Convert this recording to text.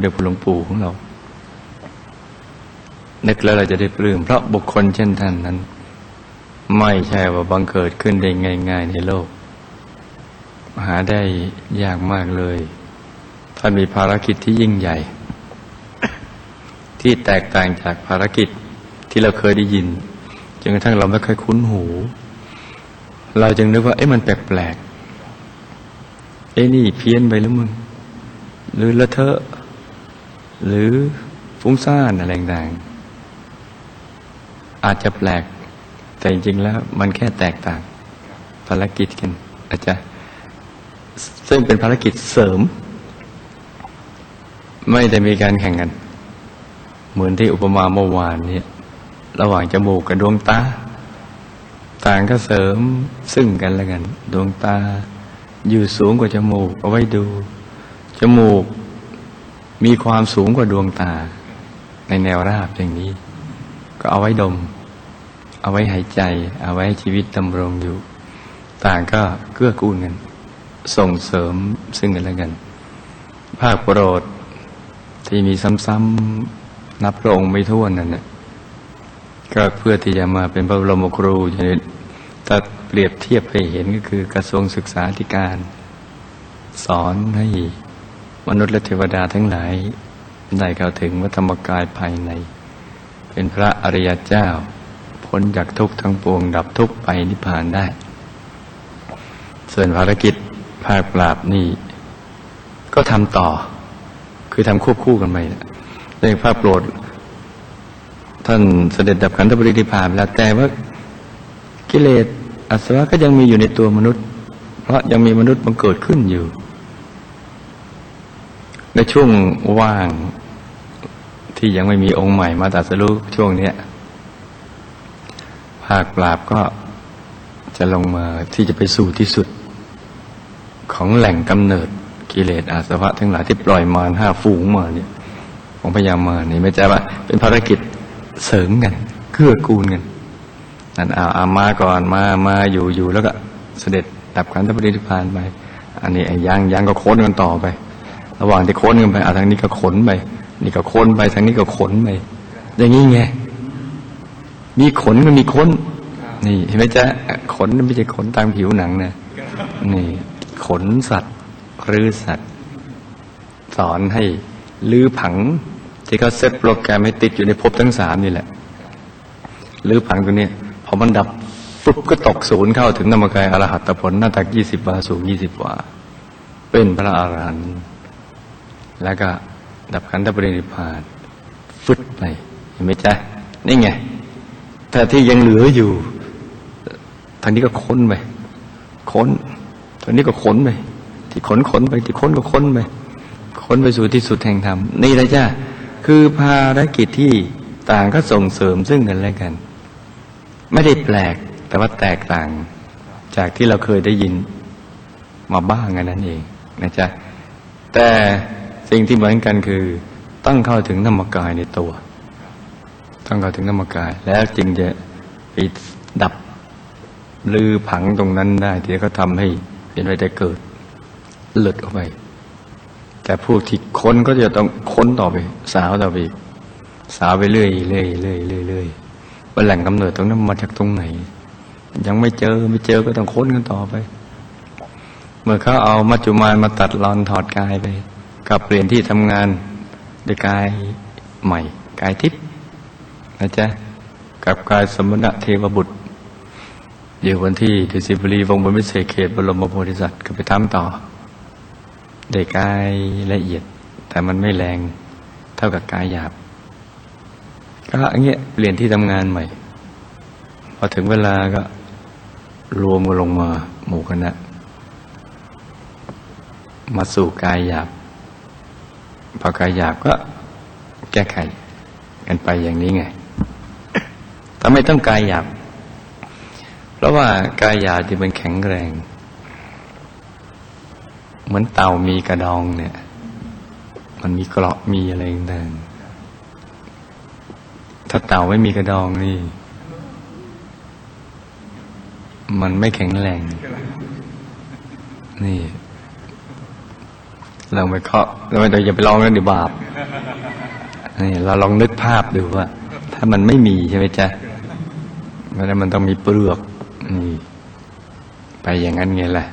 เด็จพระหลวงปู่ของเรา นึกแล้วเราจะได้ปลื้มเพราะบุคคลเช่นท่านนั้น ไม่ใช่ว่าบังเกิดขึ้นได้ง่าย ๆ ในโลก หาได้ยากมากเลยท่านมีภารกิจที่ยิ่งใหญ่ ที่แตกต่างจากภารกิจที่เราเคยได้ยินจนกระทั่งเราไม่ค่อยคุ้นหู เราจึงนึกว่า เอ๊ะมันแปลกๆเอ๊ะนี่เพี้ยนไปหรือมึงหรือละเทอะ หรือฟุ้งซ่านอะไรต่างๆอาจจะแปลกแต่จริงๆแล้วมันแค่แตกต่าง ภารกิจกันอาจจะซึ่งเป็นภารกิจเสริม ไม่ได้มีการแข่งกัน เหมือนที่อุปมาเมื่อวานนี้ระหว่างจมูกกับดวงตาต่างก็เสริมซึ่งกันและกัน ดวงตาอยู่สูงกว่าจมูกเอาไว้ดู จมูก มีความสูงกว่าดวงตา ในแนวราบอย่างนี้ ก็เอาไว้ดม เอาไว้หายใจ เอาไว้ชีวิตดำรงอยู่ ต่างก็เกื้อกูลกัน ส่งเสริมซึ่งกันและกัน ภาคโปรดที่มีซ้ำๆนับพระองค์ไม่ท้วนนั่นนะก็เพื่อที่จะมาเป็นพระบรมครูอย่างนี้ถ้าเปรียบเทียบให้เห็นก็คือกระทรวงศึกษาธิการ สอนให้ มนุษย์และเทวดาทั้งหลายได้เข้าถึงวัธรรมกายภายใน เป็นพระอริยเจ้า พ้นจากทุกข์ทั้งปวงดับทุกข์ไปนิพพานได้ ส่วนภารกิจภาคปราบนี่ก็ทำต่อ คือทำควบคู่กันไปเรื่องภาคโปรด ท่านเสด็จดับขันธปรินิพพานแล้วแต่ว่ากิเลสอาสวะก็ยังมีอยู่ในตัวมนุษย์ เพราะยังมีมนุษย์บังเกิดขึ้นอยู่ ในช่วงว่างที่ยังไม่มีองค์ใหม่มาตรัสรู้ช่วงเนี้ยภาคปราบก็จะลงมาที่จะไปสู่ที่สุด ของแหล่งกำเนิดกิเลสอาสวะทั้งหลายที่ปล่อยมารห้าฝูงมาเนี่ยของพยายามมานี่ไม่ใช่ว่าเป็นภารกิจเสริมกันเกื้อกูลกันนั่นเอาอามาก่อนมามาอยู่อยู่แล้วก็เสด็จดับขันธปรินิพพานไป อันนี้ไอ้ยังยังก็โค้นกันต่อไป ระหว่างที่ค้นกันไปอาทางนี้ก็ขนไปนี่ก็ค้นไปทางนี้ก็ขนไปอย่างนี้ไงมีขนก็มีค้น นี่เห็นไหมจ๊ะขนไม่ใช่ขนตามผิวหนังนะนี่ ขนสัตว์หรือสัตว์ สอนให้ลื้อผัง ที่เขาเซตโปรแกรมให้ติดอยู่ในภพทั้งสามนี่แหละลื้อผังตัวนี้พอมันดับปุ๊บก็ตกศูนย์เข้าถึงนามกายอรหัตผลหน้าตักยี่สิบวาสูงยี่สิบวาเป็นพระอรหันต์ แล้วก็ดับขันธปรินิพานฟึดไปเห็นไหมจ๊ะนี่ไงแต่ที่ยังเหลืออยู่ทางนี้ก็ค้นไปค้นทางนี้ก็ขนไปที่ขนขนไปที่ค้นก็ค้นไปค้นไปสู่ที่สุดแห่งธรรมนี่แหละจ้ะคือภารกิจที่ต่างก็ส่งเสริมซึ่งกันและกัน ไม่ได้แปลกแต่ว่าแตกต่างจากที่เราเคยได้ยินมาบ้างกันนั่นเองนะจ๊ะแต่ สิ่งที่เหมือนกันคือต้องเข้าถึงธรรมกายในตัว ต้องเข้าถึงธรรมกาย แล้วจึงจะไปดับลือผังตรงนั้นได้ที่เขาทำให้เป็นไปได้เกิดหลุดออกไป แต่ผู้ที่ค้นก็จะต้องค้นต่อไป สาวต่อไปสาวไปเรื่อยเรื่อยเรื่อยเรื่อยเรื่อยว่าแหล่งกำเนิดตรงนั้นมาจากตรงไหน ยังไม่เจอไม่เจอก็ต้องค้นกันต่อไป เมื่อเขาเอามัจจุมานมาตัดรอนถอดกายไป กับเปลี่ยนที่ทำงานด้วยกายใหม่ กายทิพย์นะจ๊ะกับกายสมณะเทวบุตรอยู่วันที่ทิสิบรีวงบนวิเศษเขตบรมโพธิสัตว์ก็ไปทำต่อได้กายละเอียด แต่มันไม่แรงเท่ากับกายหยาบ ก็อย่างเงี้ยเปลี่ยนที่ทำงานใหม่ พอถึงเวลาก็รวมกันลงมาหมู่คณะมาสู่กายหยาบ พอกายหยาบก็แก้ไขกันไปอย่างนี้ไงทำไมต้องกายหยาบ เพราะว่ากายหยาบที่มันแข็งแรง เหมือนเต่ามีกระดองเนี่ย มันมีเกราะมีอะไรต่างถ้าเต่าไม่มีกระดองนี่ มันไม่แข็งแรง นี่ เราไปเคาะเราไม่ต้องอย่าไปลองนะเดี๋ยวบาปนี่เราลองนึกภาพดูว่า ถ้ามันไม่มีใช่ไหมจ๊ะเพราะฉะนั้นมันต้องมีเปลือกนี่ไปอย่างนั้นไงแหละ